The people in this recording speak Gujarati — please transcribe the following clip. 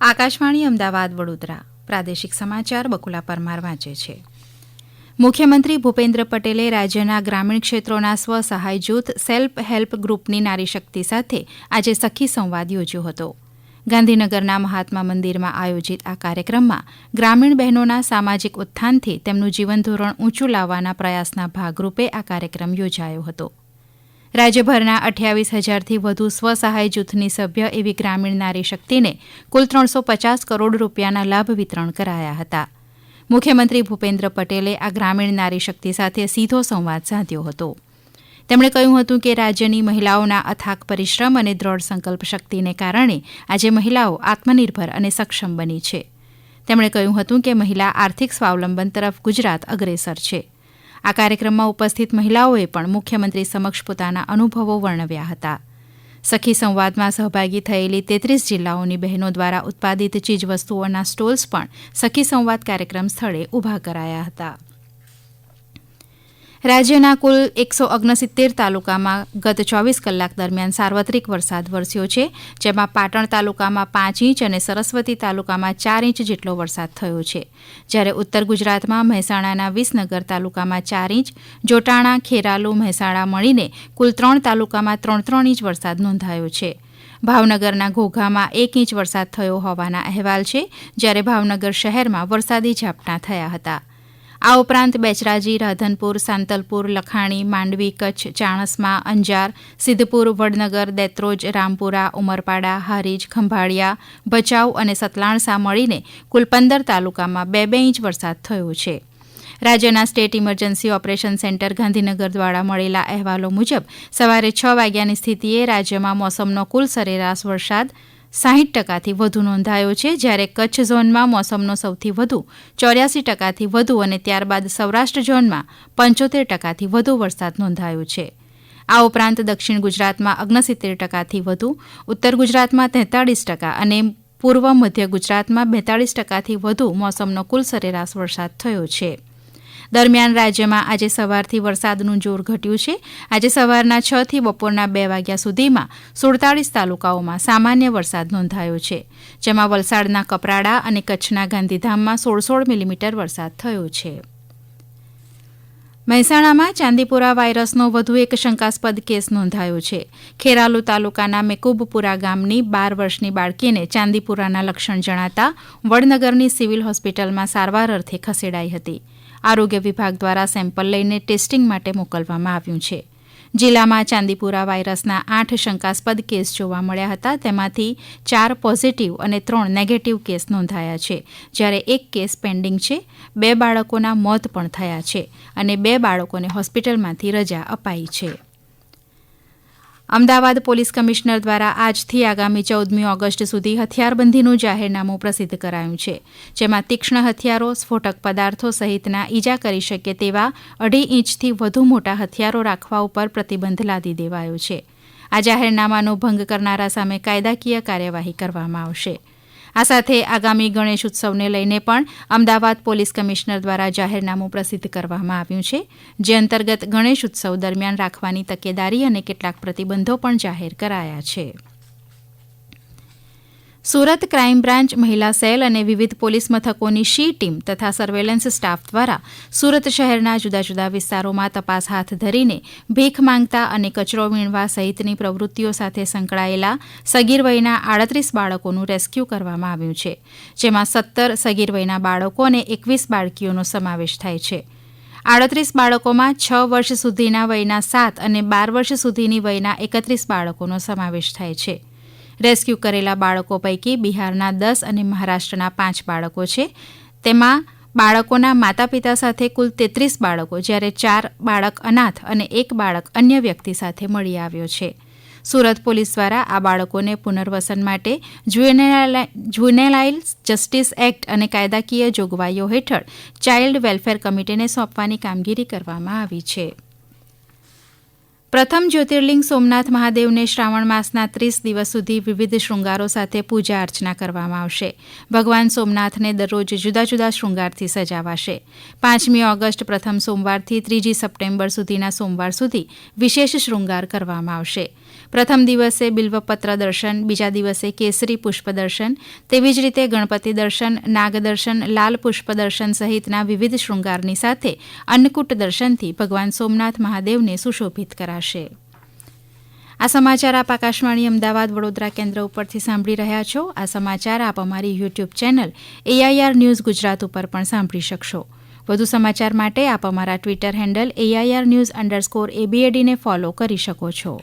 આકાશવાણી અમદાવાદ વડોદરા. પ્રાદેશિક સમાચાર બકુલા પરમાર વાંચે છે. મુખ્યમંત્રી ભૂપેન્દ્ર પટેલે રાજ્યના ગ્રામીણ ક્ષેત્રોના સ્વ સહાય જૂથ સેલ્ફ હેલ્પ ગ્રુપની નારી શક્તિ સાથે આજે સખી સંવાદ યોજ્યો હતો. ગાંધીનગરના મહાત્મા મંદિરમાં આયોજિત આ કાર્યક્રમમાં ગ્રામીણ બહેનોના સામાજિક ઉત્થાનથી તેમનું જીવન ધોરણ ઊંચું લાવવાના પ્રયાસના ભાગરૂપે આ કાર્યક્રમ યોજાયો હતો. રાજ્યભરના અઠ્યાવીસ હજારથી વધુ સ્વસહાય જૂથની સભ્ય એવી ગ્રામીણ નારી શક્તિને કુલ ત્રણસો પચાસ કરોડ રૂપિયાના લાભ વિતરણ કરાયા હતા. મુખ્યમંત્રી ભૂપેન્દ્ર પટેલે આ ગ્રામીણ નારી શક્તિ સાથે સીધો સંવાદ સાધ્યો હતો. તેમણે કહ્યું હતું કે રાજ્યની મહિલાઓના અથાક પરિશ્રમ અને દ્રઢ સંકલ્પ શક્તિને કારણે આજે મહિલાઓ આત્મનિર્ભર અને સક્ષમ બની છે. તેમણે કહ્યું હતું કે મહિલા આર્થિક સ્વાવલંબન તરફ ગુજરાત અગ્રેસર છે. આ કાર્યક્રમમાં ઉપસ્થિત મહિલાઓએ પણ મુખ્યમંત્રી સમક્ષ પોતાના અનુભવો વર્ણવ્યા હતા. સખી સંવાદમાં સહભાગી થયેલી તેત્રીસ જિલ્લાઓની બહેનો દ્વારા ઉત્પાદિત ચીજવસ્તુઓના સ્ટોલ્સ પણ સખી સંવાદ કાર્યક્રમ સ્થળે ઊભા કરાયા હતા. રાજ્યના કુલ એકસો ઓગણસિત્તેર તાલુકામાં ગત ચોવીસ કલાક દરમિયાન સાર્વત્રિક વરસાદ વરસ્યો છે, જેમાં પાટણ તાલુકામાં પાંચ ઇંચ અને સરસ્વતી તાલુકામાં ચાર ઇંચ જેટલો વરસાદ થયો છે. જ્યારે ઉત્તર ગુજરાતમાં મહેસાણાના વિસનગર તાલુકામાં ચાર ઇંચ, જોટાણા, ખેરાલુ, મહેસાણા મળીને કુલ ત્રણ તાલુકામાં ત્રણ ત્રણ ઇંચ વરસાદ નોંધાયો છે. ભાવનગરના ઘોઘામાં એક ઇંચ વરસાદ થયો હોવાના અહેવાલ છે, જ્યારે ભાવનગર શહેરમાં વરસાદી ઝાપટાં થયા હતા. આ ઉપરાંત બેચરાજી, રાધનપુર, સાંતલપુર, લખાણી, માંડવી, કચ્છ, ચાણસ્મા, અંજાર, સિદ્ધપુર, વડનગર, દેત્રોજ, રામપુરા, ઉમરપાડા, હારીજ, ખંભાળિયા, ભચાઉ અને સતલાણસા મળીને કુલ પંદર તાલુકામાં બે બે ઇંચ વરસાદ થયો છે. રાજ્યના state emergency operation centre Gandhinagar દ્વારા મળેલા અહેવાલો મુજબ, સવારે છ વાગ્યાની સ્થિતિએ રાજ્યમાં મોસમનો કુલ સરેરાશ વરસાદ સાહીઠ ટકાથી વધુ નોંધાયો છે. જ્યારે કચ્છ ઝોનમાં મોસમનો સૌથી વધુ ચોર્યાસી ટકાથી વધુ અને ત્યારબાદ સૌરાષ્ટ્ર ઝોનમાં પંચોતેર ટકાથી વધુ વરસાદ નોંધાયો છે. આ ઉપરાંત દક્ષિણ ગુજરાતમાં અગ્નસિત્તેર ટકાથી વધુ, ઉત્તર ગુજરાતમાં તેતાળીસ ટકા અને પૂર્વ મધ્ય ગુજરાતમાં બેતાળીસ ટકાથી વધુ મોસમનો કુલ સરેરાશ વરસાદ થયો છે. દરમિયાન રાજ્યમાં આજે સવારથી વરસાદનું જોર ઘટ્યું છે. આજે સવારના છ થી બપોરના બે વાગ્યા સુધીમાં સુડતાળીસ તાલુકાઓમાં સામાન્ય વરસાદ નોંધાયો છે. જેમાં વલસાડના કપરાડા અને કચ્છના ગાંધીધામમાં સોળ સોળ મિલીમીટર વરસાદ થયો છે. મહેસાણામાં ચાંદીપુરા વાયરસનો વધુ એક શંકાસ્પદ કેસ નોંધાયો છે. ખેરાલુ તાલુકાના મેકુબપુરા ગામની બાર વર્ષની બાળકીને ચાંદીપુરાના લક્ષણ જણાતા વડનગરની સિવિલ હોસ્પિટલમાં સારવાર અર્થે ખસેડાઈ હતી. આરોગ્ય વિભાગ દ્વારા સેમ્પલ લઈને ટેસ્ટિંગ માટે મોકલવામાં આવ્યું છે. જિલ્લામાં ચાંદીપુરા વાયરસના આઠ શંકાસ્પદ કેસ જોવા મળ્યા હતા. તેમાંથી ચાર પોઝિટિવ અને ત્રણ નેગેટિવ કેસ નોંધાયા છે. જ્યારે એક કેસ પેન્ડિંગ છે. બે બાળકોના મોત પણ થયા છે અને બે બાળકોને હોસ્પિટલમાંથી રજા અપાઈ છે. અમદાવાદ પોલીસ કમિશનર દ્વારા આજથી આગામી ચૌદમી ઓગસ્ટ સુધી હથિયારબંધીનું જાહેરનામું પ્રસિદ્ધ કરાયું છે, જેમાં તીક્ષ્ણ હથિયારો, સ્ફોટક પદાર્થો સહિતના ઈજા કરી શકે તેવા અઢી ઇંચથી વધુ મોટા હથિયારો રાખવા ઉપર પ્રતિબંધ લાદી દેવાયો છે. આ જાહેરનામાનો ભંગ કરનારા સામે કાયદાકીય કાર્યવાહી કરવામાં આવશે. આ સાથે આગામી ગણેશ ઉત્સવને લઈને પણ અમદાવાદ પોલીસ કમિશનર દ્વારા જાહેરનામું પ્રસિદ્ધ કરવામાં આવ્યું છે, જે અંતર્ગત ગણેશ ઉત્સવ દરમિયાન રાખવાની તકેદારી અને કેટલાક પ્રતિબંધો પણ જાહેર કરાયા છે. સુરત ક્રાઇમ બ્રાન્ચ, મહિલા સેલ અને વિવિધ પોલીસ મથકોની શી ટીમ તથા સર્વેલન્સ સ્ટાફ દ્વારા સુરત શહેરના જુદા જુદા વિસ્તારોમાં તપાસ હાથ ધરીને ભીખ માંગતા અને કચરો વીણવા સહિતની પ્રવૃત્તિઓ સાથે સંકળાયેલા સગીર વયના આડત્રીસ બાળકોનું રેસ્ક્યુ કરવામાં આવ્યું છે, જેમાં સત્તર સગીર વયના બાળકો અને એકવીસ બાળકીઓનો સમાવેશ થાય છે. આડત્રીસ બાળકોમાં છ વર્ષ સુધીના વયના સાત અને બાર વર્ષ સુધીની વયના એકત્રીસ બાળકોનો સમાવેશ થાય છે. રેસ્ક્યુ કરેલા બાળકો પૈકી બિહારના દસ અને મહારાષ્ટ્રના પાંચ બાળકો છે. તેમાં બાળકોના માતા પિતા સાથે કુલ તેત્રીસ બાળકો, જ્યારે ચાર બાળક અનાથ અને એક બાળક અન્ય વ્યક્તિ સાથે મળી આવ્યો છે. સુરત પોલીસ દ્વારા આ બાળકોને પુનર્વસન માટે જુવેનાઇલ જસ્ટિસ એક્ટ અને કાયદાકીય જોગવાઈઓ હેઠળ ચાઇલ્ડ વેલફેર કમિટીને સોંપવાની કામગીરી કરવામાં આવી છે. પ્રથમ જ્યોતિર્લિંગ સોમનાથ મહાદેવને શ્રાવણ માસના ત્રીસ દિવસ સુધી વિવિધ શૃંગારો સાથે પૂજા અર્ચના કરવામાં આવશે. ભગવાન સોમનાથને દરરોજ જુદા જુદા શૃંગારથી સજાવાશે. પાંચમી ઓગસ્ટ પ્રથમ સોમવારથી ત્રીજી સપ્ટેમ્બર સુધીના સોમવાર સુધી વિશેષ શૃંગાર કરવામાં આવશે. પ્રથમ દિવસે બિલ્વપત્ર દર્શન, બીજા દિવસે કેસરી પુષ્પ દર્શન. તેવી જ રીતે ગણપતિ દર્શન નાગદર્શન લાલ પુષ્પ દર્શન સહિતના વિવિધ શૃંગારની સાથે અન્નકૂટ દર્શનથી ભગવાન સોમનાથ મહાદેવને સુશોભિત કરાશે. આ સમાચાર આપ આકાશવાણી અમદાવાદ વડોદરા કેન્દ્ર ઉપરથી સાંભળી રહ્યા છો. આ સમાચાર આપ અમારી YouTube channel AIR news Gujarat ઉપર પણ સાંભળી શકશો. વધુ સમાચાર માટે આપ અમારા Twitter handle AIR news underscore એબીએડીને follow કરી શકો છો.